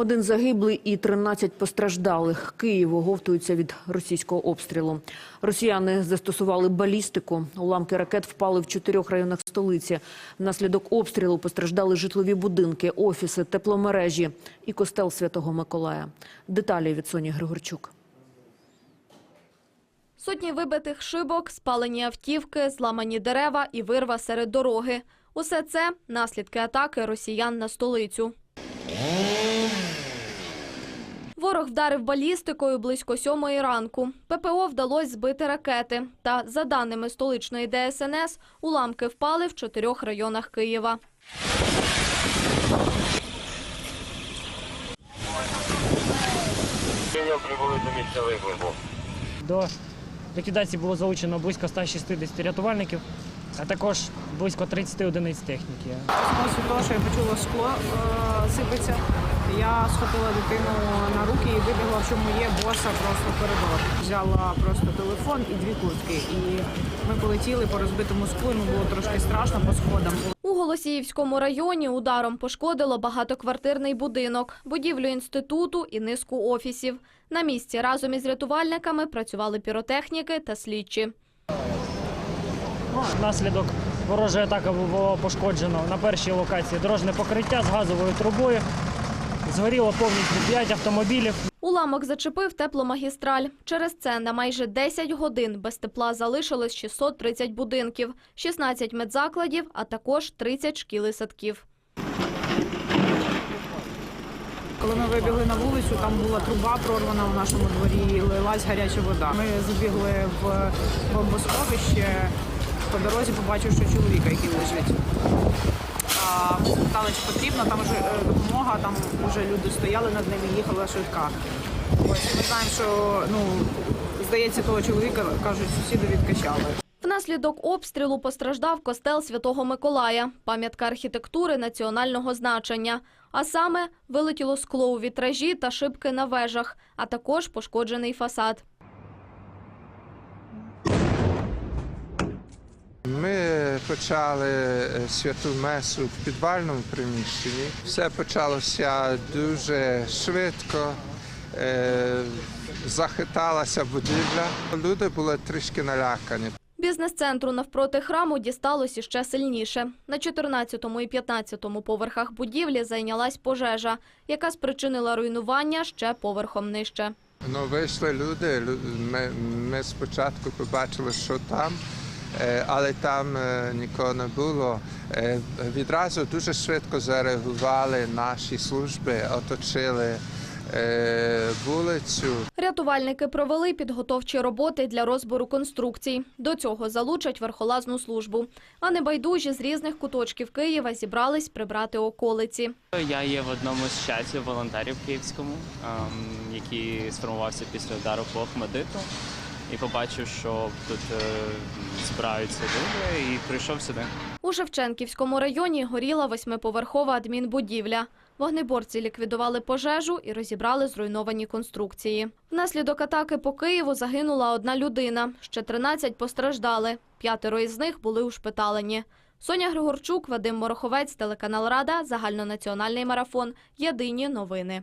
Один загиблий і 13 постраждалих. Київ оговтується від російського обстрілу. Росіяни застосували балістику. Уламки ракет впали в чотирьох районах столиці. Внаслідок обстрілу постраждали житлові будинки, офіси, тепломережі і костел Святого Миколая. Деталі від Соні Григорчук. Сотні вибитих шибок, спалені автівки, зламані дерева і вирва серед дороги. Усе це – наслідки атаки росіян на столицю. Ворог вдарив балістикою близько сьомої ранку. ППО вдалося збити ракети. Та, за даними столичної ДСНС, уламки впали в чотирьох районах Києва. Прибули до місця виклику. До ліквідації було залучено близько 160 рятувальників, а також близько 30 одиниць техніки. Проснулася від того, що я почула скло е, сипеться. Я схопила дитину на руки і вибігла, в чому є боса просто коридор. Взяла просто телефон і дві куртки. І ми полетіли по розбитому склу. Йому було трошки страшно по сходам. У Голосіївському районі ударом пошкодило багатоквартирний будинок, будівлю інституту і низку офісів. На місці разом із рятувальниками працювали піротехніки та слідчі. Внаслідок ворожої атаки було пошкоджено на першій локації дорожне покриття з газовою трубою. Згоріло повністю 5 автомобілів. Уламок зачепив тепломагістраль. Через це на майже 10 годин без тепла залишилось 630 будинків, 16 медзакладів, а також 30 шкіл і садків. Коли ми вибігли на вулицю, там була труба прорвана в нашому дворі, і лилась гаряча вода. Ми забігли в бомбосховище. По дорозі побачив, що чоловіка, який лежить. А ми запитали, чи потрібна там вже е, допомога, там вже люди стояли над ними, їхала швидка. Ось ми знаємо, що ну здається, того чоловіка кажуть, сусіди відкачали. Внаслідок обстрілу постраждав костел Святого Миколая, пам'ятка архітектури національного значення. А саме вилетіло скло у вітражі та шибки на вежах, а також пошкоджений фасад. Ми почали е, святу месу в підвальному приміщенні. Все почалося дуже швидко. Е, Захиталася будівля. Люди були трішки налякані. Бізнес-центру навпроти храму дісталось іще сильніше. На 14-му і 15-му поверхах будівлі зайнялась пожежа, яка спричинила руйнування ще поверхом нижче. Ну, вийшли люди. Ми, ми спочатку побачили, що там, але там е, нікого не було. Е, Відразу дуже швидко зареагували наші служби, оточили е, вулицю. Рятувальники провели підготовчі роботи для розбору конструкцій. До цього залучать верхолазну службу. А небайдужі з різних куточків Києва зібрались прибрати околиці. Я є в одному з чатів волонтерів київському, ем, який сформувався після удару по Ахмедиту. І побачив, що тут е, збираються люди, і прийшов сюди. У Шевченківському районі горіла восьмиповерхова адмінбудівля. Вогнеборці ліквідували пожежу і розібрали зруйновані конструкції. Внаслідок атаки по Києву загинула одна людина. Ще 13 постраждали. П'ятеро із них були ушпиталені. Соня Григорчук, Вадим Мороховець, телеканал Рада, загальнонаціональний марафон. Єдині новини.